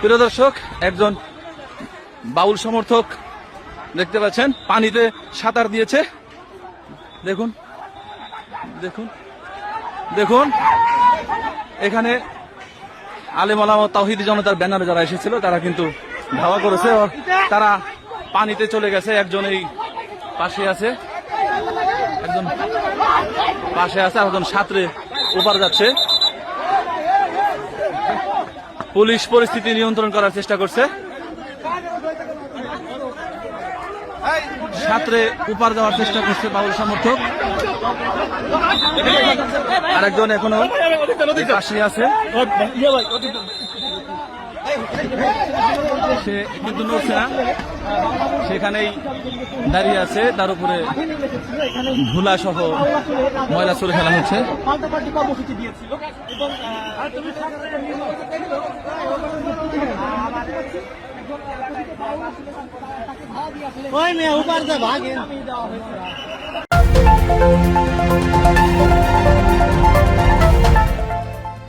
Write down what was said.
প্রিয় দর্শক, একজন বাউল সমর্থক দেখতে পাচ্ছেন, পানিতে সাঁতার দিয়েছে। দেখুন দেখুন দেখুন। এখানে আলেম আলাম তাহিদ জনতার ব্যানারে যারা এসেছিল, তারা কিন্তু ধাওয়া করেছে তারা পানিতে চলে গেছে। একজন এই পাশে আছে, একজন পাশে আছে আর একজন সাঁতরে ওপার যাচ্ছে। পুলিশ পরিস্থিতি নিয়ন্ত্রণ করার চেষ্টা করছে। সাঁতরে উপার যাওয়ার চেষ্টা করছে বাউল সমর্থক। আরেকজন এখনও পাশে আছে। সে কিন্তু নড়ছে না। সেখানেই দাঁড়িয়ে আছে। তার উপরে ধুলা সহ ময়লা চলে ফেলা হচ্ছে कोई नहीं ऊपर से भागे